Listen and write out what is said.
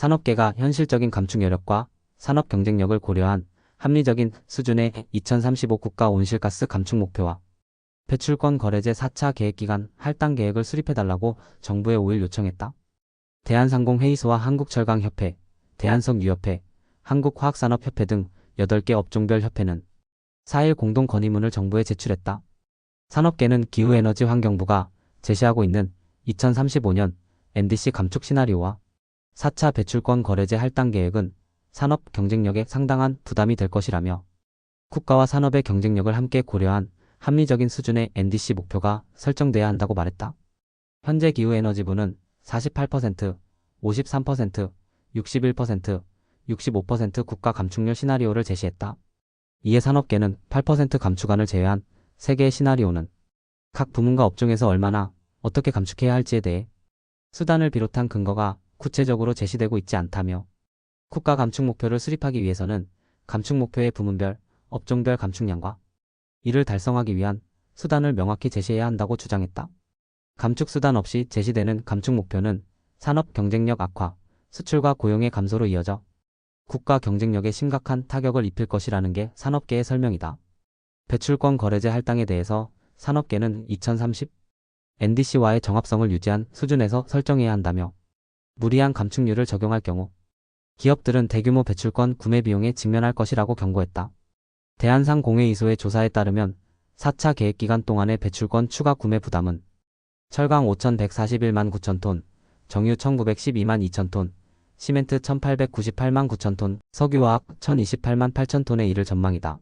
산업계가 현실적인 감축 여력과 산업 경쟁력을 고려한 합리적인 수준의 2035 국가 온실가스 감축 목표와 배출권 거래제 4차 계획기간 할당 계획을 수립해달라고 정부에 5일 요청했다. 대한상공회의소와 한국철강협회, 대한석유협회, 한국화학산업협회 등 8개 업종별 협회는 4일 공동 건의문을 정부에 제출했다. 산업계는 기후에너지 환경부가 제시하고 있는 2035년 NDC 감축 시나리오와 4차 배출권 거래제 할당 계획은 산업 경쟁력에 상당한 부담이 될 것이라며 국가와 산업의 경쟁력을 함께 고려한 합리적인 수준의 NDC 목표가 설정돼야 한다고 말했다. 현재 기후에너지부는 48%, 53%, 61%, 65% 국가 감축률 시나리오를 제시했다. 이에 산업계는 8% 감축안을 제외한 3개의 시나리오는 각 부문과 업종에서 얼마나 어떻게 감축해야 할지에 대해 수단을 비롯한 근거가 구체적으로 제시되고 있지 않다며 국가 감축 목표를 수립하기 위해서는 감축 목표의 부문별, 업종별 감축량과 이를 달성하기 위한 수단을 명확히 제시해야 한다고 주장했다. 감축 수단 없이 제시되는 감축 목표는 산업 경쟁력 악화, 수출과 고용의 감소로 이어져 국가 경쟁력에 심각한 타격을 입힐 것이라는 게 산업계의 설명이다. 배출권 거래제 할당에 대해서 산업계는 2030 NDC와의 정합성을 유지한 수준에서 설정해야 한다며 무리한 감축률을 적용할 경우 기업들은 대규모 배출권 구매 비용에 직면할 것이라고 경고했다. 대한상공회의소의 조사에 따르면 4차 계획 기간 동안의 배출권 추가 구매 부담은 철강 5,141만 9천 톤, 정유 1,912만 2천 톤, 시멘트 1,898만 9천 톤, 석유화학 1,028만 8천 톤에 이를 전망이다.